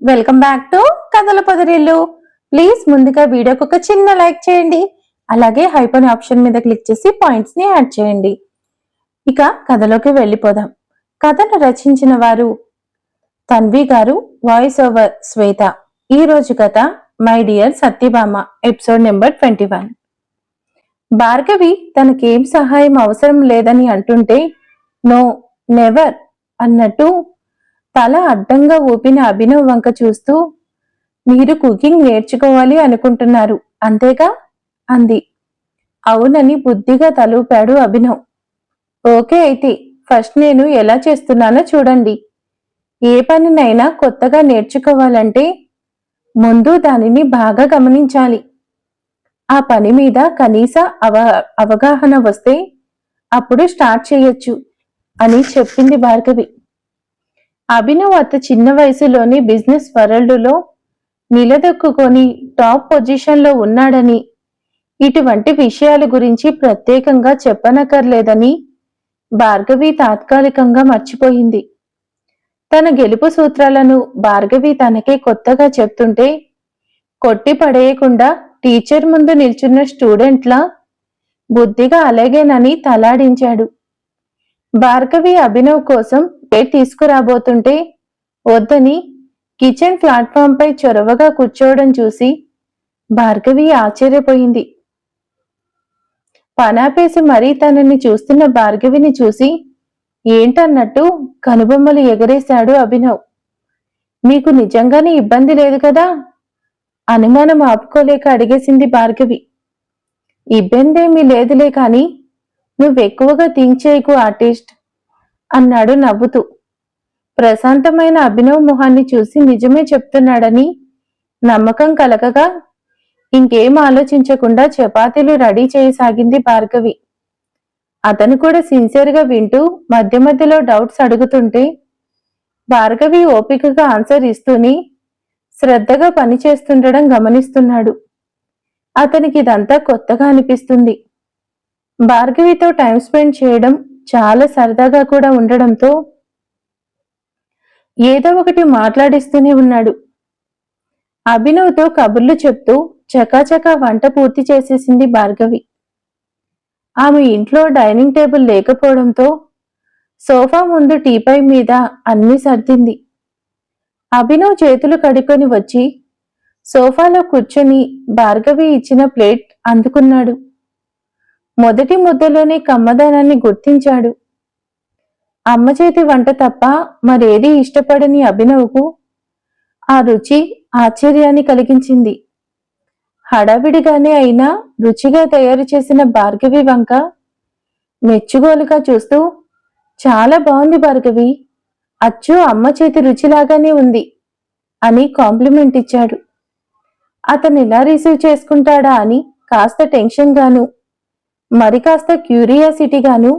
Welcome back to కథల పొదరిల్లు please ముందుగా వీడియోకి ఒక చిన్న లైక్ చేయండి. అలాగే హైప్ అనే ఆప్షన్ మీద క్లిక్ చేసి పాయింట్స్ని యాడ్ చేయండి. ఇక కథలోకి వెళ్ళిపోదాం. కథను రచించిన వారు తన్వి గారు వాయిస్ ఓవర్ శ్వేత. ఈ రోజు కథ my dear Satyabhama episode number twenty one Bhargavi తనకేం సహాయం అవసరం లేదని అంటుంటే నో నెవర్ అన్నట్టు తల అడ్డంగా ఊపిన అభినవ్ వంక చూస్తూ మీరు కుకింగ్ నేర్చుకోవాలి అనుకుంటున్నారు అంతేగా? అంది. అవునని బుద్ధిగా తలూపాడు అభినవ్. ఓకే అయితే ఫస్ట్ నేను ఎలా చేస్తున్నానో చూడండి. ఏ పనినైనా కొత్తగా నేర్చుకోవాలంటే ముందు దానిని బాగా గమనించాలి. ఆ పని మీద కనీస అవ అవగాహన వస్తే అప్పుడు స్టార్ట్ చేయొచ్చు అని చెప్పింది భార్గవి. అభినవ్ అత చిన్న వయసులోని బిజినెస్ వరల్డ్లో నిలదొక్కుకొని టాప్ పొజిషన్లో ఉన్నాడని ఇటువంటి విషయాల గురించి ప్రత్యేకంగా చెప్పనక్కర్లేదని భార్గవి తాత్కాలికంగా మర్చిపోయింది. తన గెలుపు సూత్రాలను భార్గవి తనకే కొత్తగా చెప్తుంటే కొట్టి పడేయకుండా టీచర్ ముందు నిల్చున్న స్టూడెంట్లా బుద్ధిగా అలాగేనని తలాడించాడు. భార్గవి అభినవ్ కోసం తీసుకురాబోతుంటే వద్దని కిచెన్ ప్లాట్ఫామ్ పై చొరవగా కూర్చోవడం చూసి భార్గవి ఆశ్చర్యపోయింది. పనాపేసి మరీ తనని చూస్తున్న భార్గవిని చూసి ఏంటన్నట్టు కనుబొమ్మలు ఎగరేశాడు అభినవ్. మీకు నిజంగానే ఇబ్బంది లేదు కదా? అనుమానం ఆపుకోలేక అడిగేసింది భార్గవి. ఇబ్బందేమీ లేదులే కాని నువ్వెక్కువగా థింక్ చేయకు ఆర్టిస్ట్. అన్నాడు నవ్వుతూ. ప్రశాంతమైన అభినవ్ మొహాన్ని చూసి నిజమే చెప్తున్నాడని నమ్మకం కలగగా ఇంకేం ఆలోచించకుండా చపాతీలు రెడీ చేయసాగింది భార్గవి. అతను కూడా సిన్సియర్గా వింటూ మధ్య మధ్యలో డౌట్స్ అడుగుతుంటే భార్గవి ఓపికగా ఆన్సర్ ఇస్తూనే శ్రద్ధగా పని చేస్తుండడం గమనిస్తున్నాడు. అతనికి ఇదంతా కొత్తగా అనిపిస్తుంది. భార్గవితో టైం స్పెండ్ చేయడం చాలా సరదాగా కూడా ఉండడంతో ఏదో ఒకటి మాట్లాడిస్తూనే ఉన్నాడు. అభినవ్తో కబుర్లు చెప్తూ చకాచకా వంట పూర్తి చేసేసింది భార్గవి. ఆమె ఇంట్లో డైనింగ్ టేబుల్ లేకపోవడంతో సోఫా ముందు టీపై మీద అన్ని సర్దింది. అభినవ్ చేతులు కడుక్కొని వచ్చి సోఫాలో కూర్చొని భార్గవి ఇచ్చిన ప్లేట్ అందుకున్నాడు. మొదటి ముద్దలోనే కమ్మదనాన్ని గుర్తించాడు. అమ్మ చేతి వంట తప్ప మరేది ఇష్టపడని అభినవ్కు ఆ రుచి ఆశ్చర్యాన్ని కలిగించింది. హడావిడిగానే అయినా రుచిగా తయారు చేసిన భార్గవి వంక మెచ్చుగోలుగా చూస్తూ చాలా బాగుంది భార్గవి అచ్చు అమ్మ చేతి రుచిలాగానే ఉంది అని కాంప్లిమెంట్ ఇచ్చాడు. అతను ఎలా రిసీవ్ చేసుకుంటాడా అని కాస్త టెన్షన్ గాను మరి కాస్త క్యూరియాసిటీగాను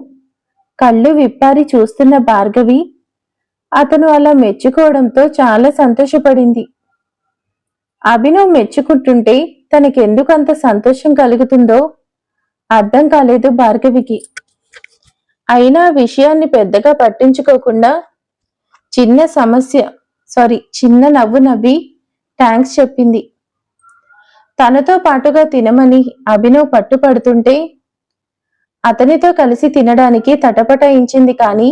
కళ్ళు విప్పారి చూస్తున్న భార్గవి అతను అలా మెచ్చుకోవడంతో చాలా సంతోషపడింది. అభినవ్ మెచ్చుకుంటుంటే తనకెందుకు అంత సంతోషం కలుగుతుందో అర్థం కాలేదు భార్గవికి. అయినా విషయాన్ని పెద్దగా పట్టించుకోకుండా చిన్న సమస్య సారీ చిన్న నవ్వు నవ్వి థ్యాంక్స్ చెప్పింది. తనతో పాటుగా తినమని అభినవ్ పట్టుపడుతుంటే అతనితో కలిసి తినడానికి తటపటాయించింది కానీ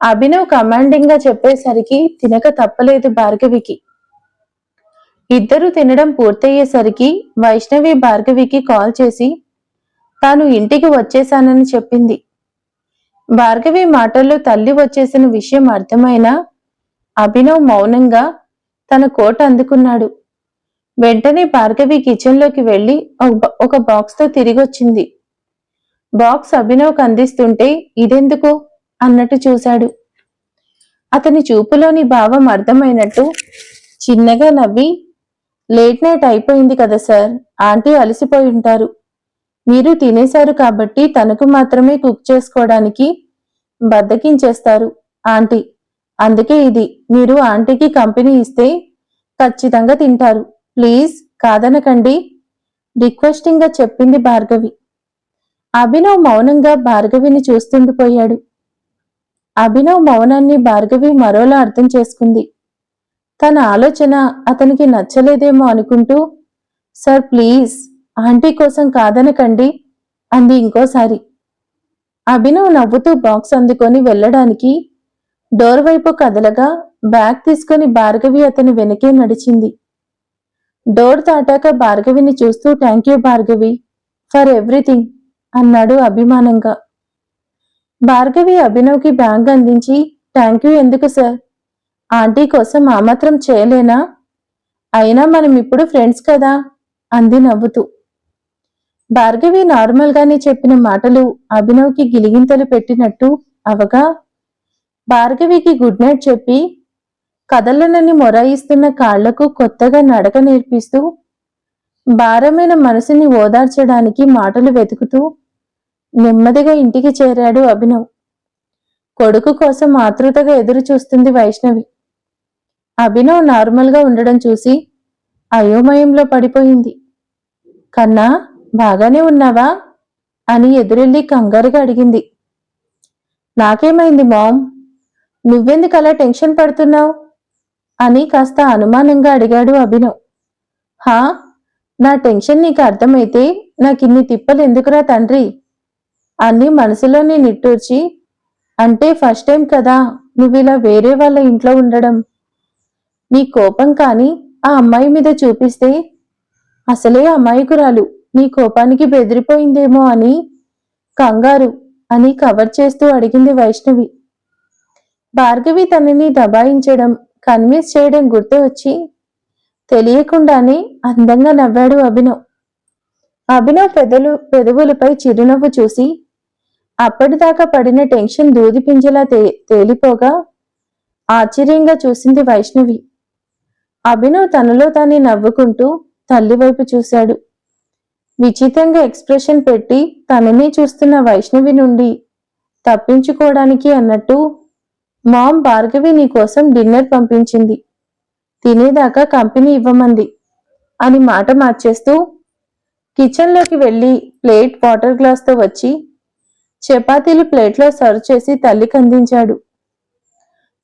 అభినవ్ కమాండింగ్గా చెప్పేసరికి తినక తప్పలేదు భార్గవికి. ఇద్దరు తినడం పూర్తయ్యేసరికి వైష్ణవి భార్గవికి కాల్ చేసి తాను ఇంటికి వచ్చేశానని చెప్పింది. భార్గవి మాటల్లో తల్లి వచ్చేసిన విషయం అర్థమైనా అభినవ్ మౌనంగా తన కోట్ అందుకున్నాడు. వెంటనే భార్గవి కిచెన్లోకి వెళ్ళి ఒక బాక్స్తో తిరిగొచ్చింది. బాక్స్ అభినవ్కు అందిస్తుంటే ఇదెందుకు? అన్నట్టు చూశాడు. అతని చూపులోని భావం అర్థమైనట్టు చిన్నగా నవ్వి లేట్ నైట్ అయిపోయింది కదా సార్ ఆంటీ అలసిపోయి ఉంటారు. మీరు తినేశారు కాబట్టి తనకు మాత్రమే కుక్ చేసుకోవడానికి బద్దకించేస్తారు ఆంటీ. అందుకే ఇది. మీరు ఆంటీకి కంపెనీ ఇస్తే ఖచ్చితంగా తింటారు. ప్లీజ్ కాదనకండి రిక్వెస్టింగ్గా చెప్పింది భార్గవి. అభినవ్ మౌనంగా భార్గవిని చూస్తుండిపోయాడు. అభినవ్ మౌనాన్ని భార్గవి మరోలా అర్థం చేసుకుంది. తన ఆలోచన అతనికి నచ్చలేదేమో అనుకుంటూ సార్ ప్లీజ్ ఆంటీ కోసం కాదనకండి అంది ఇంకోసారి. అభినవ్ నవ్వుతూ బాక్స్ అందుకొని వెళ్ళడానికి డోర్ వైపు కదలగా బ్యాగ్ తీసుకొని భార్గవి అతని వెనకే నడిచింది. డోర్ తాటాక భార్గవిని చూస్తూ thank you Bhargavi for everything. అన్నాడు అభిమానంగా. భార్గవి అభినవ్కి బ్యాగ్ అందించి థ్యాంక్ యూ ఎందుకు సార్? ఆంటీ కోసం ఆ మాత్రం చేయలేనా? అయినా మనం ఇప్పుడు ఫ్రెండ్స్ కదా? అంది నవ్వుతూ. భార్గవి నార్మల్గానే చెప్పిన మాటలు అభినవ్కి గిలిగింతలు పెట్టినట్టు అవగా భార్గవికి గుడ్ నైట్ చెప్పి కదలనని మొరాయిస్తున్న కాళ్ళకు కొత్తగా నడక నేర్పిస్తూ భారమైన మనసుని ఓదార్చడానికి మాటలు వెతుకుతూ నెమ్మదిగా ఇంటికి చేరాడు అభినవ్. కొడుకు కోసం ఆతృతగా ఎదురు చూస్తుంది వైష్ణవి. అభినవ్ నార్మల్గా ఉండడం చూసి అయోమయంలో పడిపోయింది. కన్నా బాగానే ఉన్నావా? అని ఎదురెళ్ళి కంగారుగా అడిగింది. నాకేమైంది మామ్? నువ్వెందుకు అలా టెన్షన్ పడుతున్నావు? అని కాస్త అనుమానంగా అడిగాడు అభినవ్. హా నా టెన్షన్ నీకు అర్థమైతే నాకు ఇన్ని తిప్పలు ఎందుకురా తండ్రి? అన్ని మనసులోనే నిట్టూర్చి అంటే ఫస్ట్ టైం కదా నువ్వు ఇలా వేరే వాళ్ళ ఇంట్లో ఉండడం. నీ కోపం కానీ ఆ అమ్మాయి మీద చూపిస్తే అసలే అమాయకురాలు నీ కోపానికి బెదిరిపోయిందేమో అని కంగారు అని కవర్ చేస్తూ అడిగింది వైష్ణవి. భార్గవి తనని దబాయించడం కన్విన్స్ చేయడం గుర్తు వచ్చి తెలియకుండానే అందంగా నవ్వాడు అభినవ్. అభినవ్ పెదలు పెదవులపై చిరునవ్వు చూసి అప్పటిదాకా పడిన టెన్షన్ దూది పింజలా తే తేలిపోగా ఆశ్చర్యంగా చూసింది వైష్ణవి. అభినవ్ తనలో తానే నవ్వుకుంటూ తల్లి వైపు చూశాడు. విచిత్రంగా ఎక్స్ప్రెషన్ పెట్టి తననే చూస్తున్న వైష్ణవి నుండి తప్పించుకోవడానికి అన్నట్టు మామ్ భార్గవి నీ కోసం డిన్నర్ పంపించింది. తినేదాకా కంపెనీ ఇవ్వమంది అని మాట మార్చేస్తూ కిచెన్లోకి వెళ్ళి ప్లేట్ వాటర్ గ్లాస్తో వచ్చి చపాతీలు ప్లేట్లో సర్వ్ చేసి తల్లికి అందించాడు.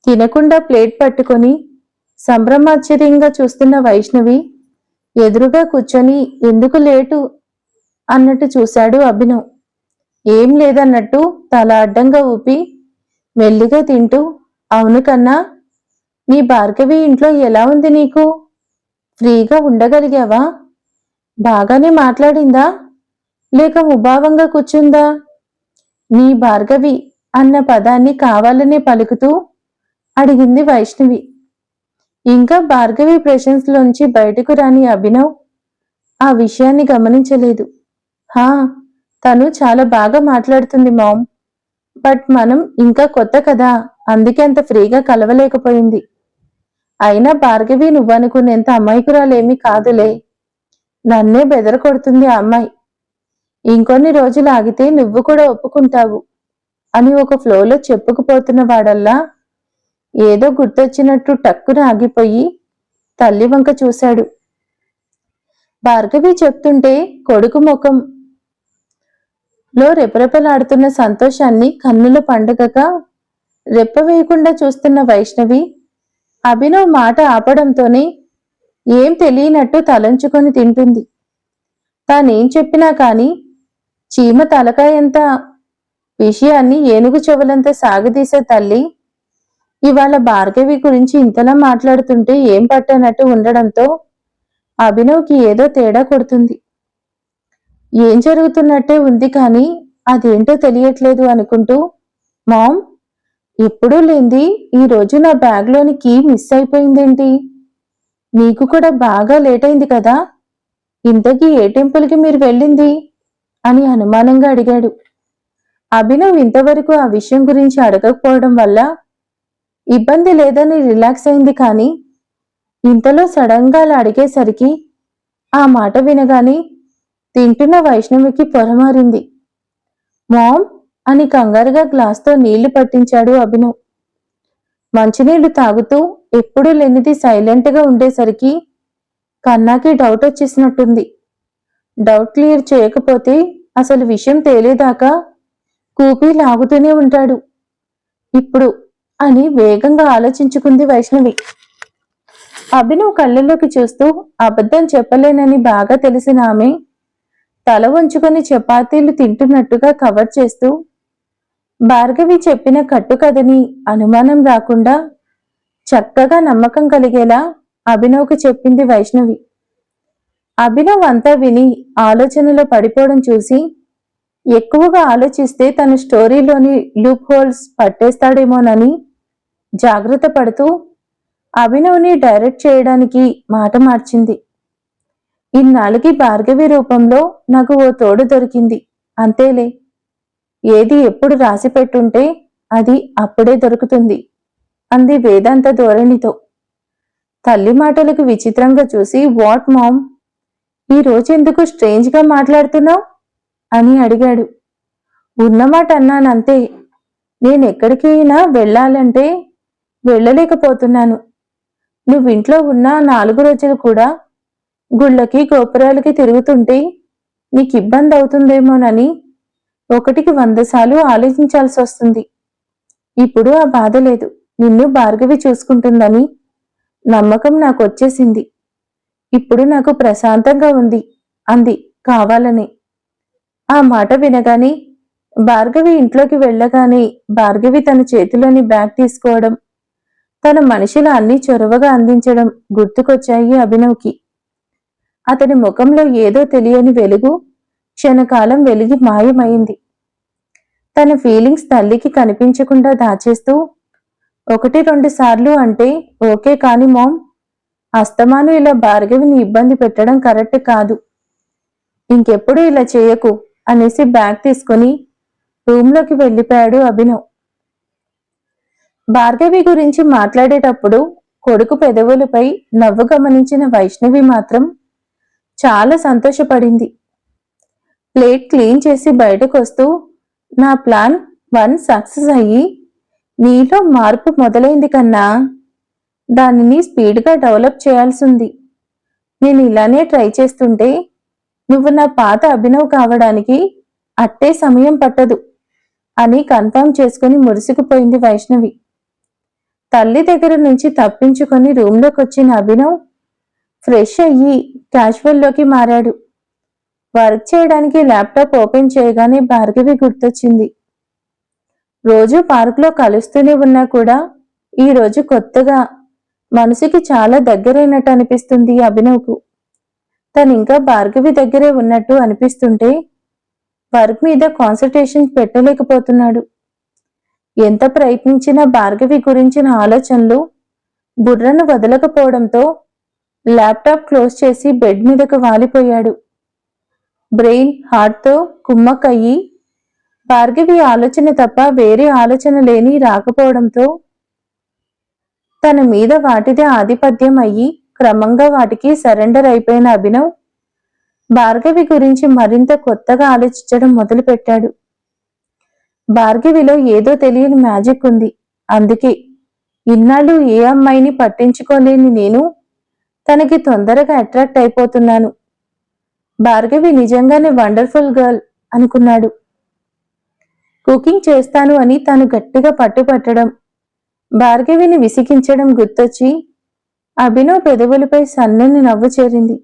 తినకుండా ప్లేట్ పట్టుకొని సంభ్రమాశ్చర్యంగా చూస్తున్న వైష్ణవి ఎదురుగా కూర్చొని ఎందుకు లేటు అన్నట్టు చూశాడు అభినవ్. ఏం లేదన్నట్టు తల అడ్డంగా ఊపి మెల్లిగా తింటూ అవును కన్నా నీ భార్గవి ఇంట్లో ఎలా ఉంది నీకు? ఫ్రీగా ఉండగలిగావా? బాగానే మాట్లాడిందా? లేక ఉభావంగా కూర్చుందా? నీ భార్గవి అన్న పదాన్ని కావాలనే పలుకుతూ అడిగింది వైష్ణవి. ఇంకా భార్గవి ప్రశంసలోంచి బయటకు రాని అభినవ్ ఆ విషయాన్ని గమనించలేదు. హా తను చాలా బాగా మాట్లాడుతుంది మామ్. బట్ మనం ఇంకా కొత్త కదా అందుకే అంత ఫ్రీగా కలవలేకపోయింది. అయినా భార్గవి నువ్వనుకునేంత అమాయకురాలేమీ కాదులే. నన్నే బెదరకొడుతుంది ఆ అమ్మాయి. ఇంకొన్ని రోజులు ఆగితే నువ్వు కూడా ఒప్పుకుంటావు అని ఒక ఫ్లోలో చెప్పుకుపోతున్న వాడల్లా ఏదో గుర్తొచ్చినట్టు టక్కున ఆగిపోయి తల్లి వంక చూశాడు. భార్గవి చెప్తుంటే కొడుకు ముఖం లో రెపరెపలాడుతున్న సంతోషాన్ని కన్నుల పండుగగా రెప్ప వేయకుండా చూస్తున్న వైష్ణవి అభినవ్ మాట ఆపడంతోనే ఏం తెలియనట్టు తలంచుకొని తింటుంది. తానేం చెప్పినా కానీ చీమ తలకాయంత విషయాన్ని ఏనుగు చెవులంత సాగదీసే తల్లి. ఇవాళ భార్గవి గురించి ఇంతలా మాట్లాడుతుంటే ఏం పట్టనట్టు ఉండడంతో అభినవ్కి ఏదో తేడా కొడుతుంది. ఏం జరుగుతున్నట్టే ఉంది కానీ అదేంటో తెలియట్లేదు అనుకుంటూ మామ్ ఎప్పుడూ లేంది ఈరోజు నా బ్యాగ్లోని కీ మిస్ అయిపోయిందేంటి? నీకు కూడా బాగా లేట్ అయింది కదా? ఇంతకీ ఏ టెంపుల్కి మీరు వెళ్ళింది? అని అనుమానంగా అడిగాడు. అభినవ్ ఇంతవరకు ఆ విషయం గురించి అడగకపోవడం వల్ల ఇబ్బంది లేదని రిలాక్స్ అయింది కానీ ఇంతలో సడన్గా అలా అడిగేసరికి ఆ మాట వినగానే తింటున్న వైష్ణవికి పొరమారింది. మామ్ అని కంగారుగా గ్లాస్తో నీళ్ళు పట్టించాడు అభినవ్. మంచినీళ్ళు తాగుతూ ఎప్పుడూ లేనిది సైలెంట్గా ఉండేసరికి కన్నాకి డౌట్ వచ్చేసినట్టుంది. డౌట్ క్లియర్ చేయకపోతే అసలు విషయం తేలేదాకా కూపీ లాగుతూనే ఉంటాడు. ఇప్పుడు అని వేగంగా ఆలోచించుకుంది వైష్ణవి. అభినవ్ కళ్ళలోకి చూస్తూ అబద్ధం చెప్పలేనని బాగా తెలిసిన ఆమె తల వంచుకొని చపాతీలు తింటున్నట్టుగా కవర్ చేస్తూ భార్గవి చెప్పిన కట్టుకథని అనుమానం రాకుండా చక్కగా నమ్మకం కలిగేలా అభినవ్కు చెప్పింది వైష్ణవి. అభినవ్ అంతా విని ఆలోచనలో పడిపోవడం చూసి ఎక్కువగా ఆలోచిస్తే తన స్టోరీలోని లూప్ హోల్స్ పట్టేస్తాడేమోనని జాగ్రత్త పడుతూ అభినవ్ని డైరెక్ట్ చేయడానికి మాట మార్చింది. ఇన్నాళ్ళకి భార్గవి రూపంలో నాకు ఓ తోడు దొరికింది. అంతేలే ఏది ఎప్పుడు రాసి పెట్టుంటే అది అప్పుడే దొరుకుతుంది అంది వేదాంత ధోరణితో. తల్లి మాటలకు విచిత్రంగా చూసి వాట్ మామ్ ఈ రోజెందుకు స్ట్రేంజ్గా మాట్లాడుతున్నావు? అని అడిగాడు. ఉన్నమాట అన్నానంతే. నేనెక్కడికైనా వెళ్ళాలంటే వెళ్ళలేకపోతున్నాను. నువ్వింట్లో ఉన్న నాలుగు రోజులు కూడా గుళ్ళకి గోపురాలకి తిరుగుతుంటే నీకు ఇబ్బంది అవుతుందేమోనని ఒకటికి వంద సార్లు ఆలోచించాల్సి వస్తుంది ఇప్పుడు ఆ బాధ లేదు. నిన్ను భార్గవి చూసుకుంటుందని నమ్మకం నాకు వచ్చేసింది ఇప్పుడు నాకు ప్రశాంతంగా ఉంది అంది. కావాలని. ఆ మాట వినగానే భార్గవి ఇంట్లోకి వెళ్ళగానే భార్గవి తన చేతిలోని బ్యాగ్ తీసుకోవడం తన మనుషుల అన్ని చొరవగా అందించడం గుర్తుకొచ్చాయి అభినవ్కి. అతని ముఖంలో ఏదో తెలియని వెలుగు క్షణకాలం వెలిగి మాయమైంది. తన ఫీలింగ్స్ తల్లికి కనిపించకుండా దాచేస్తూ ఒకటి రెండు సార్లు అంటే ఓకే కాని మామ్ అస్తమాను ఇలా భార్గవిని ఇబ్బంది పెట్టడం కరెక్ట్ కాదు. ఇంకెప్పుడు ఇలా చేయకు అనేసి బ్యాగ్ తీసుకుని రూమ్లోకి వెళ్ళిపోయాడు అభినవ్. భార్గవి గురించి మాట్లాడేటప్పుడు కొడుకు పెదవులపై నవ్వు గమనించిన వైష్ణవి మాత్రం చాలా సంతోషపడింది. ప్లేట్ క్లీన్ చేసి బయటకు వస్తూ నా ప్లాన్ వన్ సక్సెస్ అయ్యి నీలో మార్పు మొదలైంది కన్నా దానిని స్పీడ్గా డెవలప్ చేయాల్సింది. నేను ఇలానే ట్రై చేస్తుంటే నువ్వు నా పాత అభినవ్ కావడానికి అట్టే సమయం పట్టదు అని కన్ఫర్మ్ చేసుకుని మురిసిగిపోయింది వైష్ణవి. తల్లి దగ్గర నుంచి తప్పించుకొని రూమ్లోకి వచ్చిన అభినవ్ ఫ్రెష్ అయ్యి క్యాజువల్లోకి మారాడు. వర్క్ చేయడానికి ల్యాప్టాప్ ఓపెన్ చేయగానే భార్గవి గుర్తొచ్చింది. రోజు పార్కులో కలుస్తూనే ఉన్నా కూడా ఈ రోజు కొత్తగా మనసుకి చాలా దగ్గరైనట్టు అనిపిస్తుంది అభినవ్కు. తను ఇంకా భార్గవి దగ్గరే ఉన్నట్టు అనిపిస్తుంటే వర్క్ మీద కాన్సన్ట్రేషన్ పెట్టలేకపోతున్నాడు. ఎంత ప్రయత్నించినా భార్గవి గురించిన ఆలోచనలు బుర్రను వదలకపోవడంతో ల్యాప్టాప్ క్లోజ్ చేసి బెడ్ మీదకు వాలిపోయాడు. బ్రెయిన్ హార్ట్తో కుమ్మక్కయ్యి భార్గవి ఆలోచన తప్ప వేరే ఆలోచన లేని రాకపోవడంతో తన మీద వాటిదే ఆధిపత్యం అయ్యి క్రమంగా వాటికి సరెండర్ అయిపోయిన అభినవ్ భార్గవి గురించి మరింత కొత్తగా ఆలోచించడం మొదలుపెట్టాడు. భార్గవిలో ఏదో తెలియని మ్యాజిక్ ఉంది. అందుకే ఇన్నాళ్ళు ఏ అమ్మాయిని పట్టించుకోలేని నేను తనకి తొందరగా అట్రాక్ట్ అయిపోతున్నాను. భార్గవి నిజంగానే వండర్ఫుల్ గర్ల్ అనుకున్నాడు. కుకింగ్ చేస్తాను అని తాను గట్టిగా పట్టుపట్టడం భార్గవిని విసిగించడం గుర్తొచ్చి అభినవ్ పెదవులపై సన్నని నవ్వు చేరింది.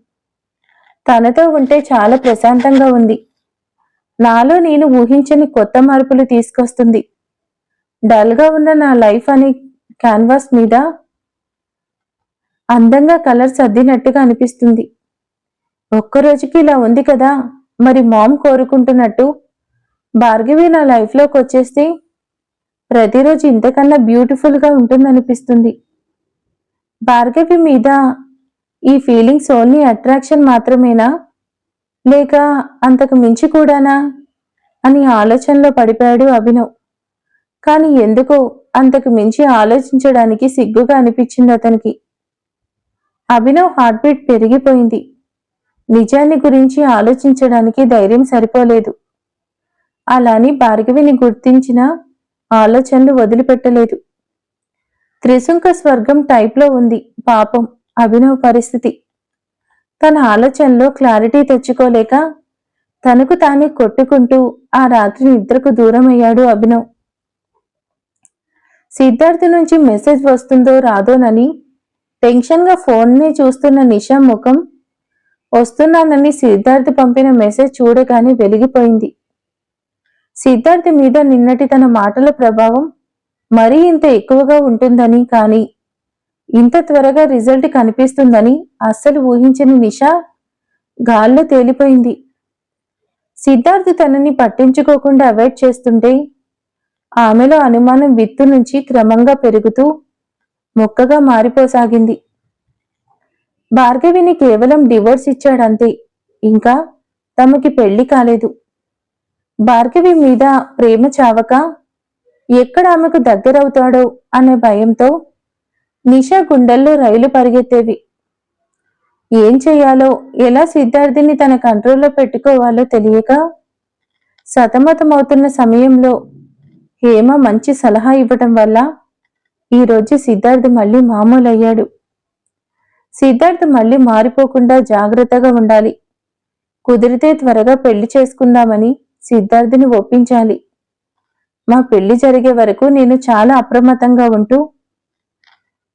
తనతో ఉంటే చాలా ప్రశాంతంగా ఉంది. నాలో నేను ఊహించని కొత్త మార్పులు తీసుకొస్తుంది. డల్గా ఉన్న నా లైఫ్ అనే క్యాన్వాస్ మీద అందంగా కలర్స్ అద్దినట్టుగా అనిపిస్తుంది. ఒక్కరోజుకి ఇలా ఉంది కదా మరి మామ్ కోరుకుంటున్నట్టు భార్గవి నా లైఫ్లోకి వచ్చేస్తే ప్రతిరోజు ఇంతకన్నా బ్యూటిఫుల్గా ఉంటుందనిపిస్తుంది. భార్గవి మీద ఈ ఫీలింగ్స్ ఓన్లీ అట్రాక్షన్ మాత్రమేనా? లేక అంతకు మించి కూడానా? అని ఆలోచనలో పడిపోయాడు అభినవ్. కానీ ఎందుకో అంతకు మించి ఆలోచించడానికి సిగ్గుగా అనిపించింది అతనికి. అభినవ్ హార్ట్ బీట్ పెరిగిపోయింది. నిజాన్ని గురించి ఆలోచించడానికి ధైర్యం సరిపోలేదు. అలాని భార్గవిని గుర్తించిన ఆలోచనలు వదిలిపెట్టలేదు. త్రిశంక స్వర్గం టైప్లో ఉంది. పాపం అభినవ్ పరిస్థితి. తన ఆలోచనలో క్లారిటీ తెచ్చుకోలేక తనకు తానే కొట్టుకుంటూ ఆ రాత్రి నిద్రకు దూరం అయ్యాడు అభినవ్. సిద్ధార్థ్ నుంచి మెసేజ్ వస్తుందో రాదోనని టెన్షన్గా ఫోన్ని చూస్తున్న నిషా ముఖం వస్తున్నానని సిద్ధార్థ్ పంపిన మెసేజ్ చూడగానే వెలిగిపోయింది. సిద్ధార్థ్ మీద నిన్నటి తన మాటల ప్రభావం మరీ ఇంత ఎక్కువగా ఉంటుందని కానీ ఇంత త్వరగా రిజల్ట్ కనిపిస్తుందని అస్సలు ఊహించని నిషా గాల్లో తేలిపోయింది. సిద్ధార్థ్ తనని పట్టించుకోకుండా అవాయిడ్ చేస్తుంటే ఆమెలో అనుమానం విత్తు నుంచి క్రమంగా పెరుగుతూ మొక్కగా మారిపోసాగింది. భార్గవిని కేవలం డివోర్స్ ఇచ్చాడంతే ఇంకా తమకి పెళ్ళి కాలేదు. భార్గవి మీద ప్రేమ చావక ఎక్కడ ఆమెకు దగ్గరవుతాడో అనే భయంతో నిషా గుండెల్లో రైలు పరిగెత్తేవి ఏం చేయాలో ఎలా సిద్ధార్థిని తన కంట్రోల్లో పెట్టుకోవాలో తెలియక సతమతమవుతున్న సమయంలో హేమ మంచి సలహా ఇవ్వటం వల్ల ఈరోజు సిద్ధార్థ్ మళ్ళీ మామూలు అయ్యాడు సిద్ధార్థ్ మళ్ళీ మారిపోకుండా జాగ్రత్తగా ఉండాలి. కుదిరితే త్వరగా పెళ్ళి చేసుకుందామని సిద్ధార్థిని ఒప్పించాలి. మా పెళ్ళి జరిగే వరకు నేను చాలా అప్రమత్తంగా ఉంటూ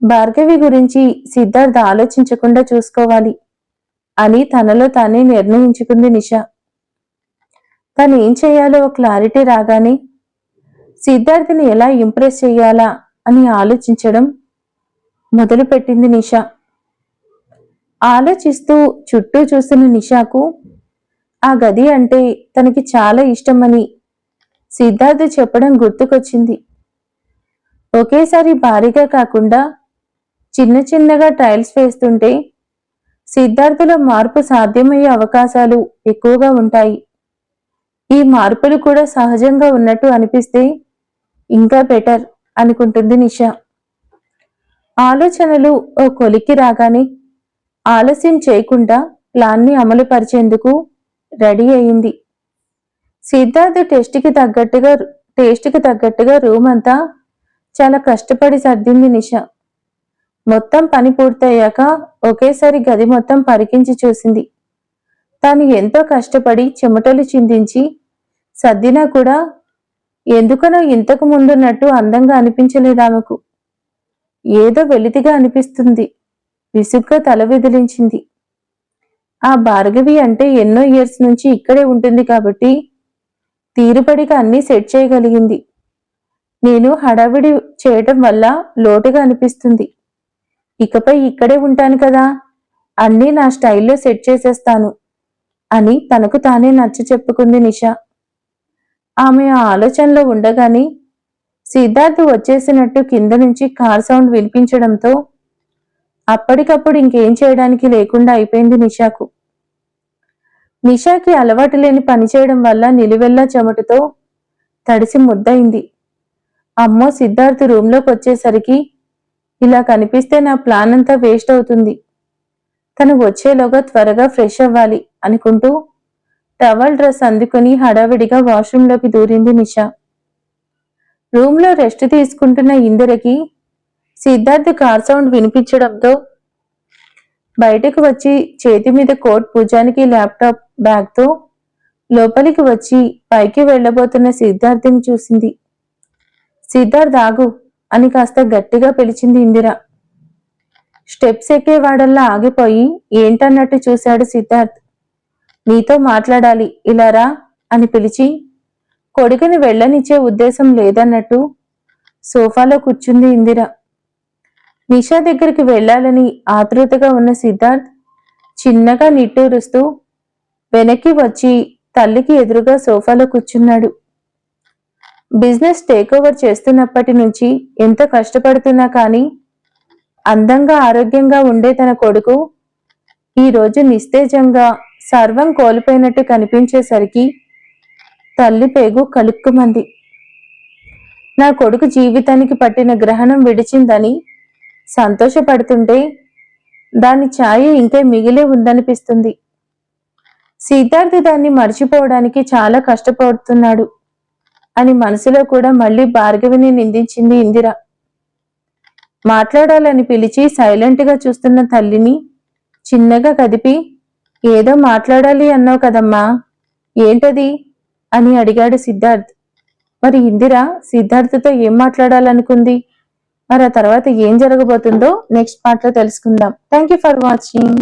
భార్గవి గురించి సిద్ధార్థ ఆలోచించకుండా చూసుకోవాలి అని తనలో తానే నిర్ణయించుకుంది నిష. తను ఏం చేయాలో క్లారిటీ రాగానే సిద్ధార్థిని ఎలా ఇంప్రెస్ చేయాలా అని ఆలోచించడం మొదలుపెట్టింది నిషా. ఆలోచిస్తూ చుట్టూ చూసిన నిషాకు ఆ గది అంటే తనకి చాలా ఇష్టమని సిద్ధార్థ్ చెప్పడం గుర్తుకొచ్చింది. ఒకేసారి భారీగా కాకుండా చిన్న చిన్నగా టైల్స్ వేస్తుంటే సిద్ధార్థుల మార్పు సాధ్యమయ్యే అవకాశాలు ఎక్కువగా ఉంటాయి. ఈ మార్పులు కూడా సహజంగా ఉన్నట్టు అనిపిస్తే ఇంకా బెటర్ అనుకుంటుంది నిషా. ఆలోచనలు ఓ కొలికి రాగానే ఆలస్యం చేయకుండా ప్లాన్ని అమలు పరిచేందుకు రెడీ అయింది. సిద్ధార్థ్ టెస్ట్కి తగ్గట్టుగా టేస్ట్కి తగ్గట్టుగా రూమ్ అంతా చాలా కష్టపడి సర్దింది నిష. మొత్తం పని పూర్తయ్యాక ఒకేసారి గది మొత్తం పరికించి చూసింది. తాను ఎంతో కష్టపడి చెమటలు చిందించి సర్దినా కూడా ఎందుకనో ఇంతకు ముందున్నట్టు అందంగా అనిపించలేదు ఆమెకు. ఏదో వెలితిగా అనిపిస్తుంది. విసుగ్గా తల విదిలించింది. ఆ భార్గవి అంటే ఎన్నో ఇయర్స్ నుంచి ఇక్కడే ఉంటుంది కాబట్టి తీరుపడిగా అన్నీ సెట్ చేయగలిగింది. నేను హడావిడి చేయటం వల్ల లోటుగా అనిపిస్తుంది. ఇకపై ఇక్కడే ఉంటాను కదా అన్నీ నా స్టైల్లో సెట్ చేసేస్తాను అని తనకు తానే నచ్చ చెప్పుకుంది నిషా. ఆమె ఆ ఆలోచనలో ఉండగానే సిద్ధార్థ్ వచ్చేసినట్టు కింద నుంచి కార్ సౌండ్ వినిపించడంతో అప్పటికప్పుడు ఇంకేం చేయడానికి లేకుండా అయిపోయింది నిషాకు. నిషాకి అలవాటు లేని పని చేయడం వల్ల నిలువెల్లా చెమటతో తడిసి ముద్దయింది. అమ్మో సిద్ధార్థ్ రూమ్లోకి వచ్చేసరికి ఇలా కనిపిస్తే నా ప్లాన్ అంతా వేస్ట్ అవుతుంది. తను వచ్చేలోగా త్వరగా ఫ్రెష్ అవ్వాలి అనుకుంటూ టవల్ డ్రెస్ అందుకుని హడావిడిగా వాష్రూంలోకి దూరింది నిషా. రూమ్లో రెస్ట్ తీసుకుంటున్న ఇందిరకి సిద్ధార్థ్ కార్ సౌండ్ వినిపించడంతో బయటకు వచ్చి చేతి మీద కోట్ భుజానికి ల్యాప్టాప్ బ్యాగ్తో లోపలికి వచ్చి పైకి వెళ్ళబోతున్న సిద్ధార్థిని చూసింది. సిద్ధార్థ్ ఆగు అని కాస్త గట్టిగా పిలిచింది ఇందిర. స్టెప్స్ ఎక్కేవాడల్లా ఆగిపోయి ఏంటన్నట్టు చూశాడు సిద్ధార్థ్. నీతో మాట్లాడాలి ఇలారా అని పిలిచి కొడుకుని వెళ్ళనిచ్చే ఉద్దేశం లేదన్నట్టు సోఫాలో కూర్చుంది ఇందిర. నిషా దగ్గరికి వెళ్ళాలని ఆతృతగా ఉన్న సిద్ధార్థ్ చిన్నగా నిట్టూరుస్తూ వెనక్కి వచ్చి తల్లికి ఎదురుగా సోఫాలో కూర్చున్నాడు. బిజినెస్ టేక్ ఓవర్ చేస్తున్నప్పటి నుంచి ఎంత కష్టపడుతున్నా కానీ అందంగా ఆరోగ్యంగా ఉండే తన కొడుకు ఈరోజు నిస్తేజంగా సర్వం కోల్పోయినట్టు కనిపించేసరికి తల్లి పేగు కలుక్కుమంది. నా కొడుకు జీవితానికి పట్టిన గ్రహణం విడిచిందని సంతోషపడుతుంటే దాని ఛాయ ఇంకే మిగిలే ఉందనిపిస్తుంది. సిద్ధార్థ్ దాన్ని మర్చిపోవడానికి చాలా కష్టపడుతున్నాడు అని మనసులో కూడా మళ్ళీ భార్గవిని నిందించింది ఇందిర. మాట్లాడాలని పిలిచి సైలెంట్గా చూస్తున్న తల్లిని చిన్నగా కదిపి ఏదో మాట్లాడాలి అన్నావు కదమ్మా ఏంటది? అని అడిగాడు సిద్ధార్థ్. మరి ఇందిర సిద్ధార్థతో ఏం మాట్లాడాలనుకుంది? మరి ఆ తర్వాత ఏం జరగబోతుందో నెక్స్ట్ పార్ట్లో తెలుసుకుందాం. Thank you for watching